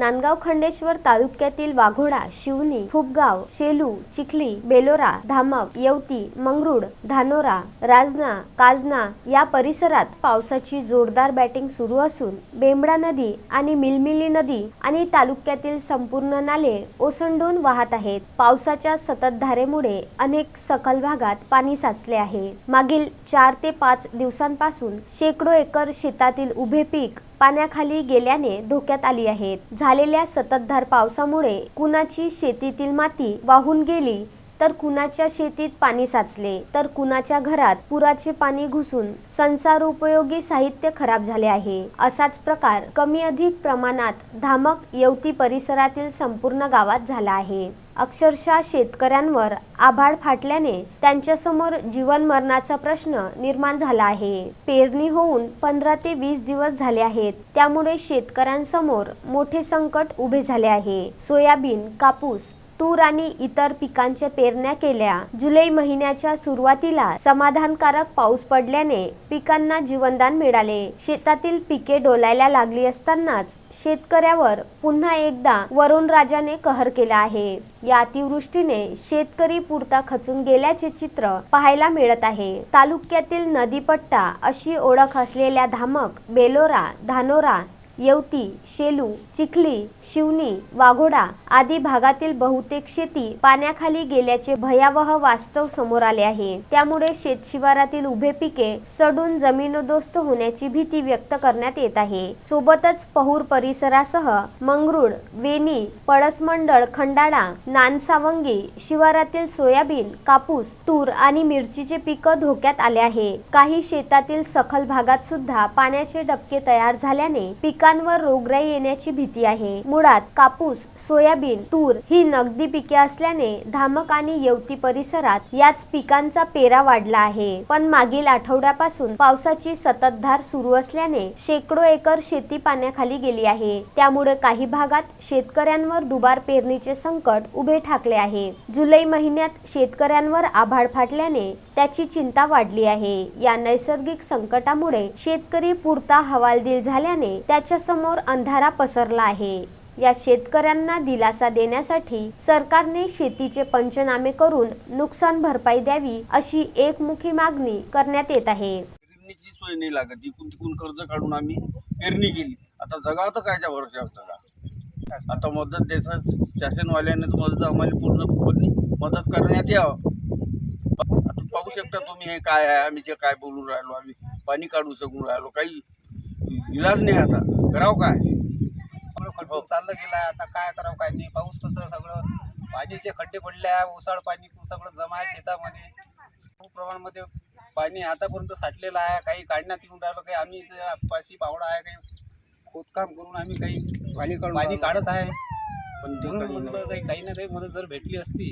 नांदगाव खंडेश्वर तालुक्यातील वाघोडा शिवनी फुपगाव शेलू चिखली बेलोरा धामक येवती मंगरुड धानोरा राजना काजना या परिसरात पावसाची जोरदार बॅटिंग सुरू असून बेंबडा नदी आणि मिलमिली नदी आणि तालुक्यातील संपूर्ण नाले ओसंडून वाहत आहेत. पावसाच्या सततधारेमुळे अनेक सखल भागात पाणी साचले आहे. मागील चार ते पाच दिवसांपासून शेकडो एकर शेतातील उभे पीक पाण्याखाली गेल्याने धोक्यात आली आहेत. झालेल्या सततधार पावसामुळे कुणाची शेतीतील माती वाहून गेली तर कुणाच्या शेतीत पाणी साचले? तर कुणाच्या घरात पुराचे पाणी घुसून संसार उपयोगी साहित्य खराब झाले आहे? असाच प्रकार कमी अधिक प्रमाणात धामक येवती परिसरातील संपूर्ण गावात झाला आहे. अक्षरशः शेतकऱ्यांवर आभाळ फाटल्याने त्यांच्यासमोर जीवन मरणाचा प्रश्न निर्माण झाला आहे. पेरणी होऊन पंधरा ते वीस दिवस झाले आहेत. त्यामुळे शेतकऱ्यांसमोर मोठे संकट उभे झाले आहे. सोयाबीन कापूस तूर आणि इतर पिकांच्या पेरण्या केल्या. जुलै महिन्याच्या सुरुवातीला समाधानकारक पाऊस पडल्याने पिकांना जीवनदान मिळाले. शेतातील पिके डोलायला लागली असतानाच शेतकऱ्यावर पुन्हा एकदा वरुण राजाने कहर केला आहे. या अतिवृष्टीने शेतकरी पुरता खचून गेल्याचे चित्र पाहायला मिळत आहे. तालुक्यातील नदीपट्टा अशी ओळख असलेल्या धामक बेलोरा धानोरा येवती शेलू चिखली शिवनी वाघोडा आदी भागातील बहुतेक शेती पाण्याखाली गेल्याचे भयावह वास्तव समोर आले आहे. त्यामुळे शेतशिवारातील उभे पिके सडून जमीनदोस्त होण्याची भीती व्यक्त करण्यात येत आहे. सोबतच पहूर परिसरासह मंगरुळ वेणी पळसमंडळ खंडाळा नानसावंगी शिवारातील सोयाबीन कापूस तूर आणि मिरचीचे पिकं धोक्यात आले आहे. काही शेतातील सखल भागात सुद्धा पाण्याचे डबके तयार झाल्याने पिका पिकांवर रोगराई येण्याची भीती आहे. मुळात कापूस सोयाबीन तूर ही नगदी पिके असल्याने धामक आणि येवती परिसरात याच पिकांचा पेरा वाढला आहे. पण मागील आठवड्यापासून पावसाची सततधार सुरू असल्याने शेकडो एकर शेती पाण्याखाली गेली आहे. त्यामुळे काही भागात शेतकऱ्यांवर दुबार पेरणीचे संकट उभे ठाकले आहे. जुलै महिन्यात शेतकऱ्यांवर आभाळ फाटल्याने त्याची चिंता वाढली आहे. या नैसर्गिक संकटामुळे शेतकरी पुरता हवालदिल झाल्याने त्याच्यासमोर अंधारा पसरला आहे. या शेतकऱ्यांना दिलासा देण्यासाठी सरकारने शेतीचे पंचनामे करून नुकसान भरपाई द्यावी अशी एकमुखी मागणी करण्यात येत आहे. पेरणीची सोय नाही लागत. इकून तिकून कर्ज काढून आम्ही पेरणी केली. आता जगाव तर कायच्या भरोश्यावर जगा आता मदत देतात शासनवाल्याने मदत आम्हाला पूर्णपणे मदत करण्यात यावं. पाहू शकता तुम्ही हे काय आहे? आम्ही जे काय बोलून राहिलो आम्ही पाणी काढू शकून राहिलो. काही इलाज नाही आता. करावं काय? खड्डे चाललं गेलं. आता काय करावं काय नाही पाऊस कसं सगळं? पाणीचे खड्डे पडले आहे ओसाड पाणी सगळं जमा आहे शेतामध्ये. खूप प्रमाणामध्ये पाणी आतापर्यंत साठलेलं आहे. काही काढण्यात येऊन राहिलं काही आम्ही पाशी पावडा आहे काही खोदकाम करून आम्ही काही पाणी काढून पाणी काढत आहे. पण ते म्हणून काही म्हणलं. काही काही ना काही मदत जर भेटली असती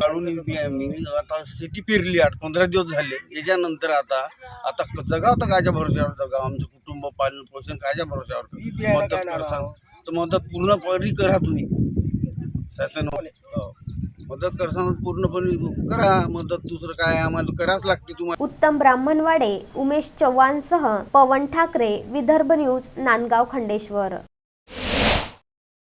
काढून बी आहे. मी आता शेती पेरली आठ पंधरा दिवस झाले. याच्यानंतर आता आता जगाव तर कायच्या भरोश्यावर जगाव. आमचं कुटुंब पालन पोषण कायच्या भरोश्यावर मदत करसाल तर मदत पूर्णपणे करा तुम्ही. शासन हो. मदत करसाल पूर्णपणे करा. मदत दुसरं काय आम्हाला करावंच लागते तुम्हाला. उत्तम ब्राह्मणवाडे उमेश चव्हाणसह पवन ठाकरे विदर्भ न्यूज नांदगाव खंडेश्वर.